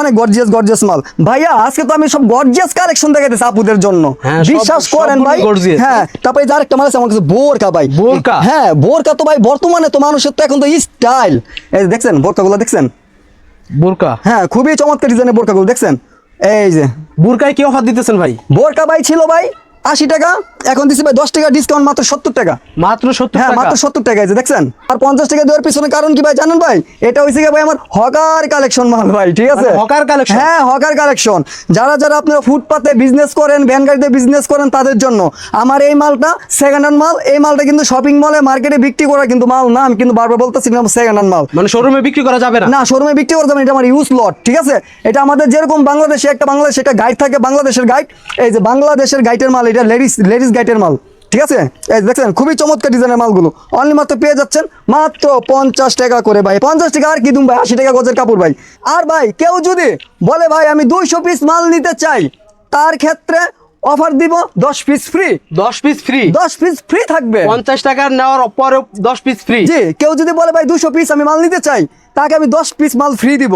অনেক gorgeous gorgeous মাল। ভাইয়া আজকে তো আমি সব গর্জিয়াস কালেকশন দেখাইতেছি আপুদের জন্য। হ্যাঁ, বিশ্বাস করেন ভাই। হ্যাঁ তারপরে যার একটা মাল আছে আমার কাছে বোরকা ভাই। বোরকা? হ্যাঁ বোরকা তো ভাই বর্তমানে তো মানুষের তো এখন তো স্টাইল এই দেখছেন বোরকাগুলো দেখছেন? বোরকা? হ্যাঁ খুবই চমৎকার ডিজাইনের বোরকাগুলো দেখছেন? এই যে। বোরকায় কি অফার দিতেছেন ভাই? বোরকা ভাই ছিল ভাই আশি টাকা এখন দিছি ভাই দশ টাকা ডিসকাউন্ট মাত্র সত্তর টাকা। মাত্র সত্তর হ্যাঁ মাত্র সত্তর টাকা আছে দেখছেন? আর পঞ্চাশ টাকা দেওয়ার পিছনে কারণ কি ভাই জানেন ভাই? এটা হয়েছে ভাই আমার হকার কালেকশন মাল ভাই ঠিক আছে? মানে হকার collection? হ্যাঁ হকার কালেকশন যারা যারা আপনারা ফুটপাতে বিজনেস করেন ভ্যান গাড়িতে বিজনেস করেন তাদের জন্য। আমার এই মালটা সেকেন্ড হ্যান্ড মাল এই মালটা কিন্তু শপিং মলে মার্কেটে বিক্রি করা কিন্তু মাল না আমি কিন্তু বারবার বলতেছি সেকেন্ড হ্যান্ড মাল। মানে শোরুমে বিক্রি করা যাবে না? না শোরুমে বিক্রি করতে এটা আমার ইউজ লট ঠিক আছে? এটা আমাদের যেরকম বাংলাদেশে একটা বাংলাদেশে একটা গাইড থাকে বাংলাদেশের গাইড এই যে বাংলাদেশের গাইডের মাল এটা লেডিস লেডিস গাইডের মাল ঠিক আছে? এই দেখছেন খুবই চমৎকার ডিজাইনের মালগুলো। অনলি মাত্র পেয়ে যাচ্ছেন মাত্র পঞ্চাশ টাকা করে ভাই। পঞ্চাশ টাকা আর কি দুম ভাই? আশি টাকা গজের কাপড় ভাই। আর ভাই কেউ যদি বলে ভাই আমি দুইশো পিস মাল নিতে চাই তার ক্ষেত্রে অফার দিব দশ পিস ফ্রি দশ পিস ফ্রি দশ পিস ফ্রি থাকবে। পঞ্চাশ টাকার নেওয়ার পরে দশ পিস ফ্রি জি কেউ যদি বলে ভাই দুশো পিস আমি মাল নিতে চাই তাকে আমি দশ পিস মাল ফ্রি দিব।